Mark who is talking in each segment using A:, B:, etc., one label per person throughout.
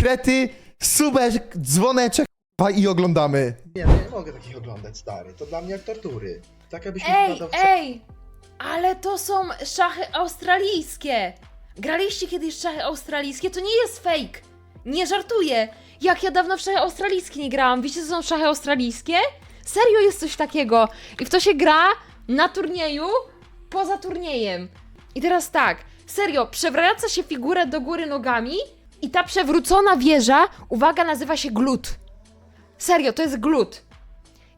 A: krety, subek, dzwoneczek k***a, i oglądamy.
B: Nie, no nie mogę takich oglądać, stary. To dla mnie jak tortury. Tak jakbyś mi
C: Ej,
B: podał w
C: ej! Ale to są szachy australijskie! Graliście kiedyś w szachy australijskie? To nie jest fake! Nie żartuję! Jak ja dawno w szachy australijskie nie grałam. Wiecie, co są szachy australijskie? Serio jest coś takiego. I w to się gra na turnieju, poza turniejem. I teraz tak, serio, przewraca się figurę do góry nogami i ta przewrócona wieża, uwaga, nazywa się glut. Serio, to jest glut.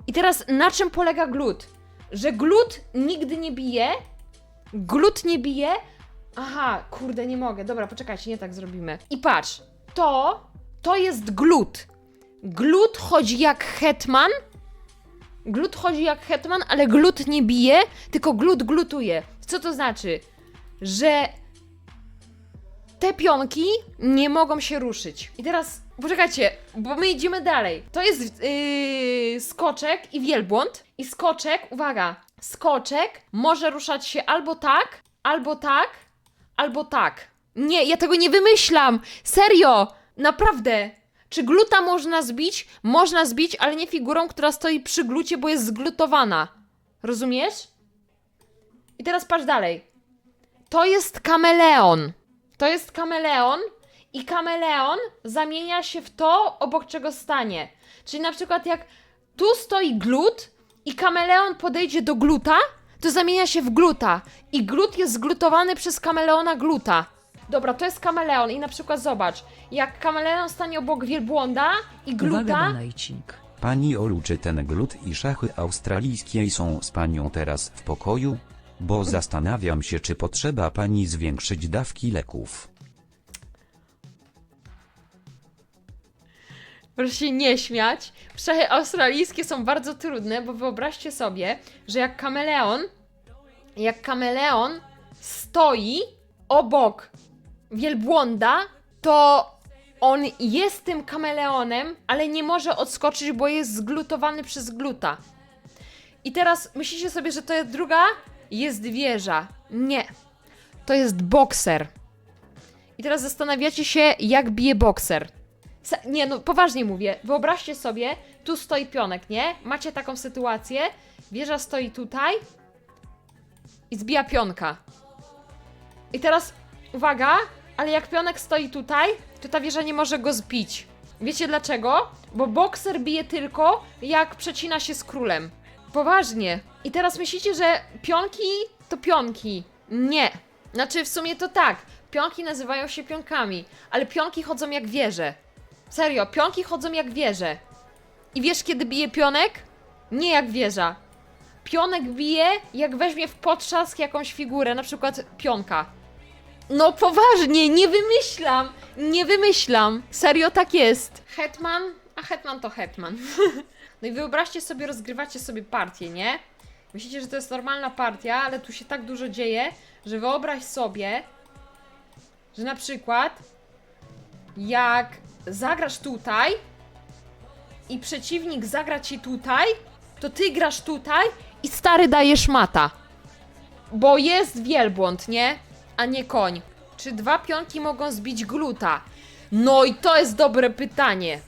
C: I teraz na czym polega glut? Że glut nigdy nie bije, glut nie bije. Aha, kurde, nie mogę. Dobra, poczekajcie, nie tak zrobimy. I patrz, to, to jest glut. Glut chodzi jak hetman. Glut chodzi jak hetman, ale glut nie bije, tylko glut glutuje. Co to znaczy? Że te pionki nie mogą się ruszyć. I teraz poczekajcie, bo my idziemy dalej. To jest yy, skoczek i wielbłąd. I skoczek, uwaga, skoczek może ruszać się albo tak, albo tak, albo tak. Nie, ja tego nie wymyślam. Serio, naprawdę. Czy gluta można zbić? Można zbić, ale nie figurą, która stoi przy glucie, bo jest zglutowana. Rozumiesz? I teraz patrz dalej. To jest kameleon. To jest kameleon i kameleon zamienia się w to, obok czego stanie. Czyli na przykład jak tu stoi glut i kameleon podejdzie do gluta, to zamienia się w gluta. I glut jest zglutowany przez kameleona gluta. Dobra, to jest kameleon i na przykład zobacz, jak kameleon stanie obok wielbłąda i
D: Uwaga,
C: gluta,
D: donajcik.
E: Pani Olu, czy ten glut i szachy australijskie są z panią teraz w pokoju? Bo zastanawiam się, czy potrzeba pani zwiększyć dawki leków.
C: proszę się nie śmiać. Szachy australijskie są bardzo trudne, bo wyobraźcie sobie, że jak kameleon, jak kameleon stoi obok wielbłąda, to on jest tym kameleonem, ale nie może odskoczyć, bo jest zglutowany przez gluta. I teraz myślicie sobie, że to jest druga? Jest wieża. Nie. To jest bokser. I teraz zastanawiacie się, jak bije bokser. Se- nie, no poważnie mówię. Wyobraźcie sobie, tu stoi pionek, nie? Macie taką sytuację, wieża stoi tutaj i zbija pionka. I teraz, uwaga, ale jak pionek stoi tutaj, to ta wieża nie może go zbić. Wiecie dlaczego? Bo bokser bije tylko, jak przecina się z królem. Poważnie. I teraz myślicie, że pionki to pionki. Nie. Znaczy, w sumie to tak. Pionki nazywają się pionkami, ale pionki chodzą jak wieże. Serio, pionki chodzą jak wieże. I wiesz, kiedy bije pionek? Nie jak wieża. Pionek bije, jak weźmie w potrzask jakąś figurę, na przykład pionka. No poważnie, nie wymyślam, nie wymyślam. Serio tak jest. Hetman, a Hetman to Hetman. no i wyobraźcie sobie, rozgrywacie sobie partię, nie? Myślicie, że to jest normalna partia, ale tu się tak dużo dzieje, że wyobraź sobie, że na przykład jak zagrasz tutaj i przeciwnik zagra ci tutaj, to ty grasz tutaj i stary dajesz mata. Bo jest wielbłąd, nie? A nie koń. Czy dwa pionki mogą zbić gluta? No i to jest dobre pytanie.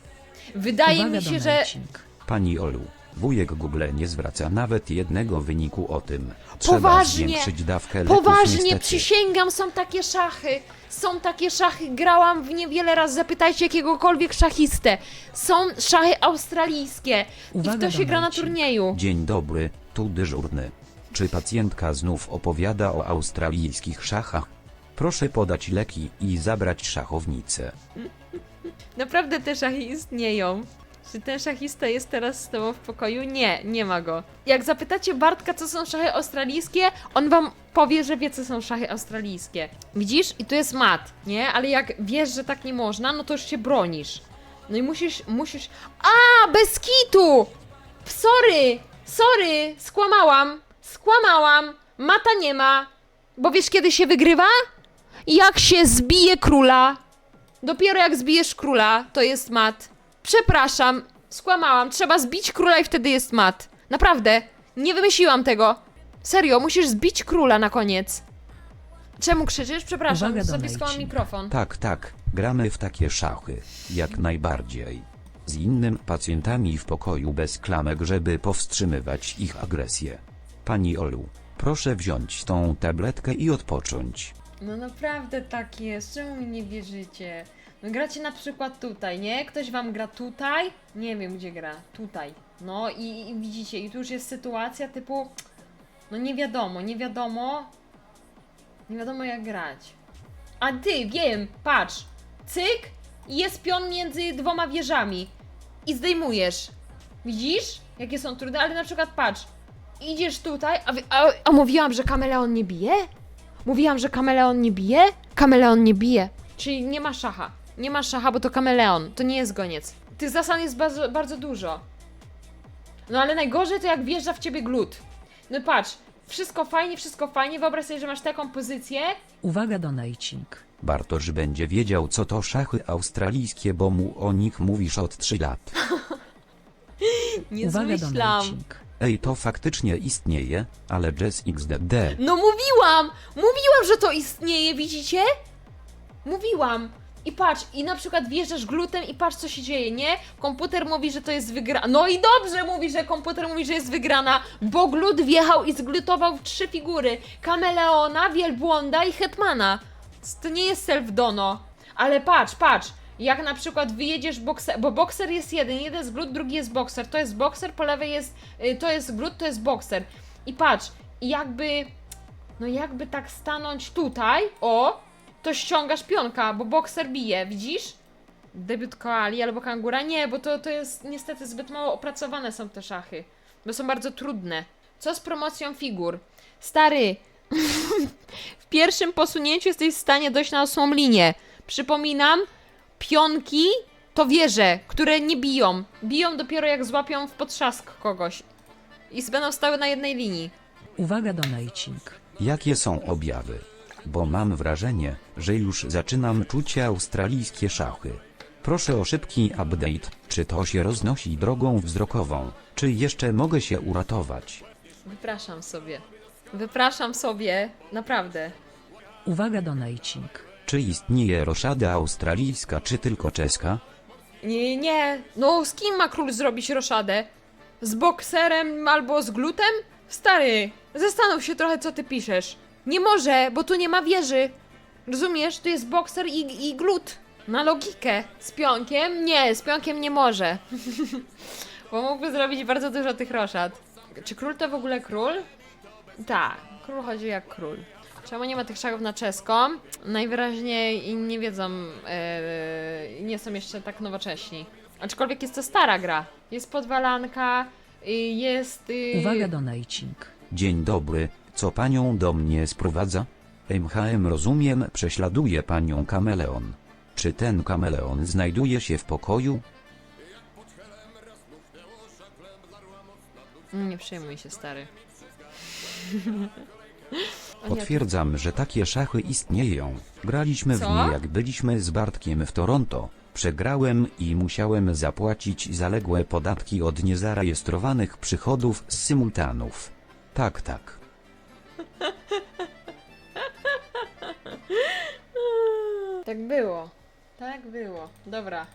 C: Wydaje
D: Uwaga,
C: mi się, że
D: donajcik.
E: Pani Olu, wujek Google nie zwraca nawet jednego wyniku o tym. Trzeba
C: Poważnie,
E: zwiększyć dawkę leków
C: Poważnie,
E: niestety.
C: przysięgam, są takie szachy. Są takie szachy, grałam w nie wiele razy. Zapytajcie jakiegokolwiek szachistę. Są szachy australijskie. I w
D: Uwaga,
C: to się gra na
D: donajcik.
C: turnieju.
E: Dzień dobry, tu dyżurny. Czy pacjentka znów opowiada o australijskich szachach? Proszę podać leki i zabrać szachownicę.
C: Naprawdę te szachy istnieją. Czy ten szachista jest teraz z tobą w pokoju? Nie, nie ma go. Jak zapytacie Bartka, co są szachy australijskie, on wam powie, że wie, co są szachy australijskie. Widzisz? I tu jest mat, nie? Ale jak wiesz, że tak nie można, no to już się bronisz. No i musisz, musisz... A, bez kitu! Sorry, sorry, skłamałam, skłamałam. Mata nie ma. Bo wiesz, kiedy się wygrywa? Jak się zbije króla. Dopiero jak zbijesz króla, to jest mat. Przepraszam, skłamałam. Trzeba zbić króla i wtedy jest mat. Naprawdę, nie wymyśliłam tego. Serio, musisz zbić króla na koniec. Czemu krzyczysz? Przepraszam,
D: Uwaga,
C: mikrofon.
E: Tak, tak, gramy w takie szachy, jak najbardziej. Z innym pacjentami w pokoju bez klamek, żeby powstrzymywać ich agresję. Pani Olu, proszę wziąć tą tabletkę i odpocząć.
C: No naprawdę tak jest, czemu mi nie wierzycie? No gracie na przykład tutaj, nie? Ktoś wam gra tutaj, nie wiem gdzie gra, tutaj. No i, i widzicie, i tu już jest sytuacja typu, no nie wiadomo, nie wiadomo, nie wiadomo jak grać. A ty, wiem, patrz, cyk i jest pion między dwoma wieżami i zdejmujesz. Widzisz? Jakie są trudne, ale na przykład patrz, idziesz tutaj, a, a, a mówiłam, że kameleon nie bije? Mówiłam, że kameleon nie bije? Kameleon nie bije. Czyli nie ma szacha. Nie ma szacha, bo to kameleon. To nie jest goniec. Tych zasad jest bardzo, bardzo dużo. No ale najgorzej to jak wjeżdża w ciebie glut. No patrz, wszystko fajnie, wszystko fajnie. Wyobraź sobie, że masz taką pozycję.
D: Uwaga donajcik.
E: Bartosz będzie wiedział co to szachy australijskie, bo mu o nich mówisz od 3 lat.
C: Nie
D: Uwaga
C: zmyślam.
D: donajcik.
E: Ej, to faktycznie istnieje, ale Jazz XDD.
C: No mówiłam! Mówiłam, że to istnieje, widzicie? Mówiłam. I patrz, i na przykład wjeżdżasz glutem i patrz co się dzieje, nie? Komputer mówi, że to jest wygrana. No i dobrze mówi, że komputer mówi, że jest wygrana, bo glut wjechał i zglutował w trzy figury. Kameleona, Wielbłąda i Hetmana. To nie jest self-dono. Ale patrz, patrz. Jak na przykład wyjedziesz bokser, bo bokser jest jeden, jeden jest glut, drugi jest bokser. To jest bokser, po lewej jest, y, to jest glut, to jest bokser. I patrz, jakby, no jakby tak stanąć tutaj, o, to ściągasz pionka, bo bokser bije, widzisz? Debiut koali albo kangura? Nie, bo to, to jest niestety zbyt mało opracowane są te szachy. Bo są bardzo trudne. Co z promocją figur? Stary, w pierwszym posunięciu jesteś w stanie dojść na ósmą linię. Przypominam, pionki to wieże, które nie biją. Biją dopiero jak złapią w potrzask kogoś. I będą stały na jednej linii.
D: Uwaga donajcik.
E: Jakie są objawy? Bo mam wrażenie, że już zaczynam czuć australijskie szachy. Proszę o szybki update, czy to się roznosi drogą wzrokową, czy jeszcze mogę się uratować.
C: Wypraszam sobie. Wypraszam sobie, naprawdę.
D: Uwaga donajcik.
E: Czy istnieje roszada australijska, czy tylko czeska?
C: Nie, nie. No, z kim ma król zrobić roszadę? Z bokserem albo z glutem? Stary, zastanów się trochę, co ty piszesz. Nie może, bo tu nie ma wieży. Rozumiesz? Tu jest bokser i, i glut. Na logikę. Z pionkiem? Nie, z pionkiem nie może. bo mógłby zrobić bardzo dużo tych roszad. Czy król to w ogóle król? Tak, król chodzi jak król. Czemu nie ma tych szachów na czeską? Najwyraźniej i nie wiedzą, e, nie są jeszcze tak nowocześni. Aczkolwiek jest to stara gra. Jest podwalanka, y, jest... y,
D: Uwaga donajcik.
E: Dzień dobry, co panią do mnie sprowadza? MHM rozumiem, prześladuje panią kameleon. Czy ten kameleon znajduje się w pokoju?
C: Nie przejmuj się, stary.
E: Potwierdzam, że takie szachy istnieją. Graliśmy w
C: Co?
E: nie jak byliśmy z Bartkiem w Toronto. Przegrałem i musiałem zapłacić zaległe podatki od niezarejestrowanych przychodów z symultanów. Tak, tak.
C: Tak było. Tak było. Dobra.